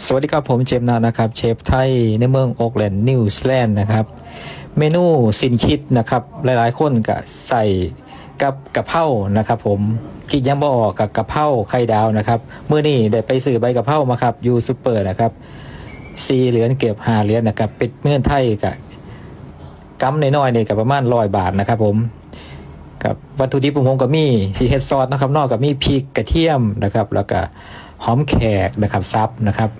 สวัสดีครับผมเจมส์นานะครับเชฟไทยในเมืองโอ๊กแลนด์นิวซีแลนด์นะครับ เมนูสินคิดนะครับหลายๆ คนก็ใส่กับกะเพรานะครับ ผมคิดยังบ่ออกกับกะเพราไข่ดาวนะครับเมื่อนี้ได้ไปซื้อใบกะเพรามาครับยูซูเปอร์นะครับสีเหรียญเก็บหาเหรียญนะครับเป็นเงื่อนไทยกับกัมน้อยๆนี่กับประมาณร้อยบาทนะครับ ผมกับวัตถุดิบผมก็มีที่เฮดซอสนะครับนอกกับมีพริกกระเทียมนะครับ แล้วก็ หอมแขกนะครับซับนะครับ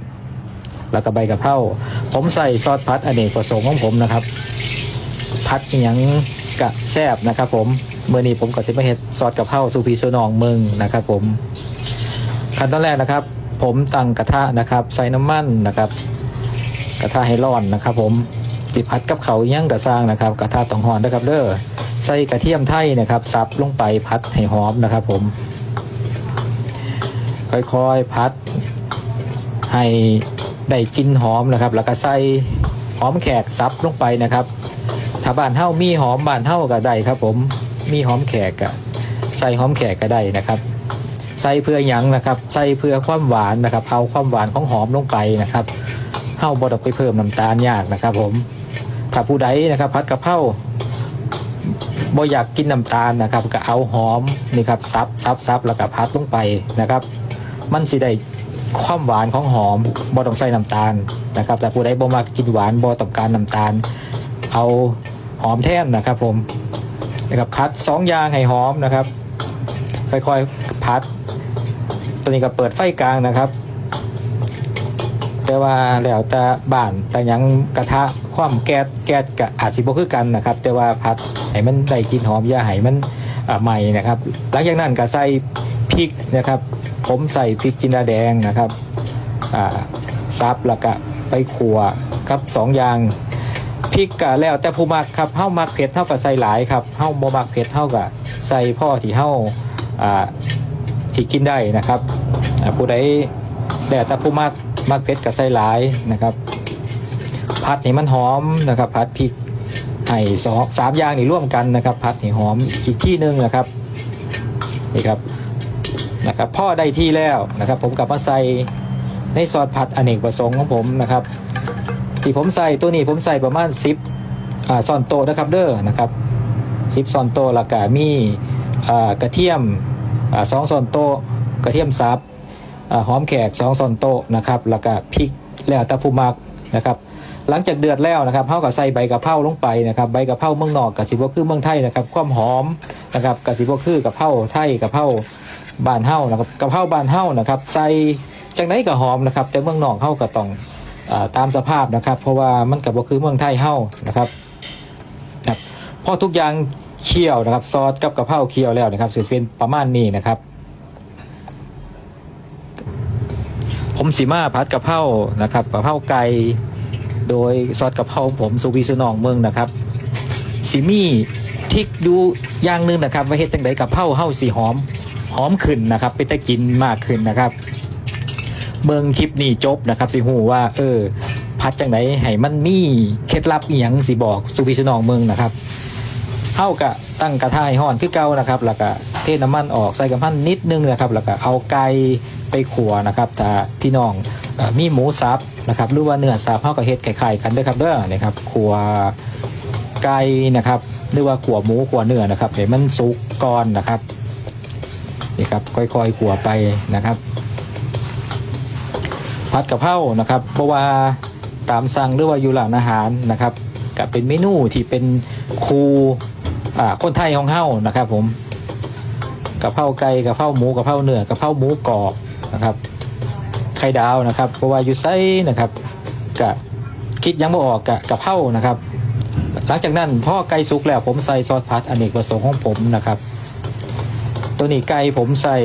แล้วก็ใบกะเพราผมใส่ซอสพัดอเนกประสงค์ของผมนะครับ พัดยังกะแซบนะครับ ผมเมื่อนี้ผมก็จะมาเฮ็ดซอสกะเพราสูพีโซนองเมืองนะครับผมขั้นตอนแรกนะครับ ผมตั้งกระทะนะครับ ใส่น้ำมันนะครับ กระทะให้ร้อนนะครับ ผมจิพัดกับเขายังกระซางนะครับ กระทะต้องหอนนะครับเด้อใส่กระเทียมไทยนะครับซับลงไปพัดให้หอมนะครับ ผม ค่อยๆพัด ให้ได้กลินหอมนะครับ แล้วก็ใส่หอมแขกซับลงไปนะครับ ถ้าบ้านเฮ้ามีหอมบ้านเฮ้าก็ได้ครับ ผมมีหอมแขกก็ใส่หอมแขกก็ได้นะครับ ใส่เพื่อหยังนะครับ ใส่เพื่อความหวานนะครับเอาความหวานของหอมลงไปนะครับเฮ้าบดไปเพิ่มน้ำตาลยากนะครับ ผมถ้าผู้ใดนะครับ พัดกะเพราบ่อยากกินน้ำตาลนะครับ ก็เอาหอมนี่ครับซับซับซับแล้วก็พัดลงไปนะครับ มันสิได้ความหวานของหอมบ่ต้องใส่น้ำตาลนะครับ แต่ผู้ใดบ่มักกินหวานบ่ต้องการน้ำตาล เอาหอมแท่นนะครับ ผมนะครับพัดสองย่างให้หอมนะครับค่อยๆพัดตัวนี้ก็เปิดไฟกลางนะครับ แต่ว่าแล้วแต่บ้านแต่ยังกระทะความแก๊สแก๊สก็อาจสิบ่คือกันนะครับ แต่ว่าพัดให้มันได้กลินหอมยาให้มันใหม่นะครับ หลังจากนั้นก็ใส่พริกนะครับ ผมใส่พริกจินดาแดงนะครับซับแล้วก็ไปขัวครับสองอย่างพริกก็แล้วแต่ผู้มักครับเฮ้ามักเผ็ดเท่ากับใส่หลายครับเฮ้าบ่มักเผ็ดเท่ากับใส่พ่อที่เฮ้าอ่าที่กินได้นะครับผู้ใดแล้วแต่ผู้มักมักเผ็ดกับใส่หลายนะครับผัดให้มันหอมนะครับผัดพริกให้สองสามอย่างนี่ร่วมกันนะครับผัดให้หอมอีกที่หนึ่งนะครับนี่ครับ นะครับพ่อได้ที่แล้วนะครับ ผมกลับมาใส่ในซอสผัดอเนกประสงค์ของผมนะครับ ที่ผมใส่ตัวนี้ผมใส่ประมาณ 10อ่าซอนโตนะครับเด้อนะครับ10ซอนโตแล้วก็มีอ่ากระเทียมอ่าสองซอนโตกระเทียมซับอ่าหอมแขกสองซอนโตนะครับแล้วก็พริกแล้วตะพูมักนะครับหลังจากเดือดแล้วนะครับเขาก็ใส่ใบกะเพราลงไปนะครับใบกะเพราเมืองนอกกับสิบวคือเมืองไทยนะครับความหอมนะครับกับสิบวคือกะเพราไทยกะเพรา บ้านเฮ้านะครับกะเพราบ้านเฮ้านะครับ ใส่จังไหนก็หอมนะครับ แต่เมืองนอกเฮ้าก็ต้องอตามสภาพนะครับ เพราะว่ามันกับว่าคือเมืองไทยเฮ้านะครับครับพอทุกอย่างเคี่ยวนะครับ ซอสกับกะเพราเคี่ยวแล้วนะครับสิเป็นประมาณนี้นะครับ ผมสีมาผัดกะเพรานะครับกะเพราไก่โดยซอสกะเพราผมซูวีซูนองเมืองนะครับสีมีทิกดูอย่างหนึงนะครับว่าเฮ็ดจังไดกะเพราเฮาสีหอม หอมขึ้นนะครับเป็นตะกินมากขึ้นนะครับ เมืองคลิปนี้จบนะครับ สิหูว่า เออ พัดจังไดให้มันมีเคล็ดลับอีหยังสิบอกซูวีซูนองเมืองนะครับเฮากะตั้งกระทะให้ร้อนคือเก่านะครับ แล้วก็เทน้ำมันออกใส่กระพันนิดนึงนะครับ แล้วก็เอาไก่ไปขัวนะครับถ้าพี่น้องออมีหมูสับนะครับหรือว่าเนื้อสับเท่ากับเฮ็ดไข่ๆกันเด้วยครับเด้อนะครับขัวไก่นะครับหรือว่าขัวหมูขัวเนื้อนะครับให้มันสุกก่อนนะครับ นี่ครับค่อยๆขัวไปนะครับผัดกะเพรานะครับ เพราะว่าตามสั่งหรือว่าอยู่ร้านอาหารนะครับกับเป็นเมนูที่เป็นครูอ่าคนไทยของเฮานะครับ ผมกะเพราไก่กะเพราหมูกะเพราเนื้อกะเพราหมูกรอบนะครับไข่ดาวนะครับ เพราะว่าอยู่ไซนะครับกะคิดยังไม่ออกกะกะเพรานะครับ หลังจากนั้นพ่อไก่สุกแล้วผมใส่ซอสผัดอเนกประสงค์ของผมนะครับ ตัวนี้ไก่ผมใส่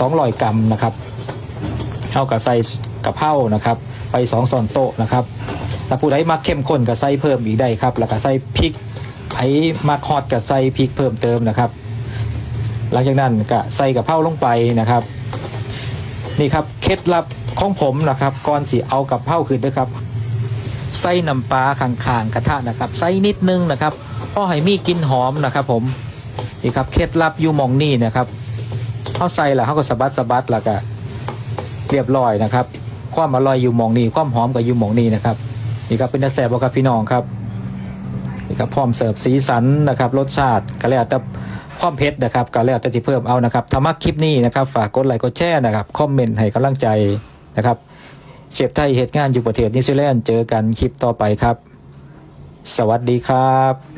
สองร้อยกรัมนะครับเท่ากับใส่กะเพรานะครับ ไปสองส่วนโต๊ะนะครับถ้าผู้ใดมาเข้มข้นก็ใส่เพิ่มอีกได้ครับ แล้วก็ใส่พริกไอ้มาคอดกับใส่พริกเพิ่มเติมนะครับ หลังจากนั้นก็ใส่กะเพราลงไปนะครับ นี่ครับเคล็ดลับของผมนะครับก่อนสิเอากับเผาขึ้นด้วยครับใส่น้ำปลาข้างๆกระทะนะครับใส่นิดนึงนะครับเพราะให้มีกลิ่นหอมนะครับผม นี่ครับเคล็ดลับอยู่มองนี่นะครับเขาใส่ล้วเขาก็สะบัดสะบัดแล้วก็เรียบร้อยนะครับ ความอร่อยอยู่มองนี้ความหอมกับอยู่มองนี้นะครับนี่ครับเป็นตาแซ่บบ่ครับพี่น้องครับนี่ครับพร้อมเสิร์ฟสีสันนะครับ รสชาติก็แล้วแต่ความเผ็ดนะครับก็แล้วแต่ที่เพิ่มเอานะครับถ้ามักคลิปนี้นะครับฝากกดไลค์กดแชร์นะครับคอมเมนต์ให้กำลังใจนะครับเชฟไทยเหตุงานอยู่ประเทศนิวซีแลนด์เจอกันคลิปต่อไปครับ สวัสดีครับ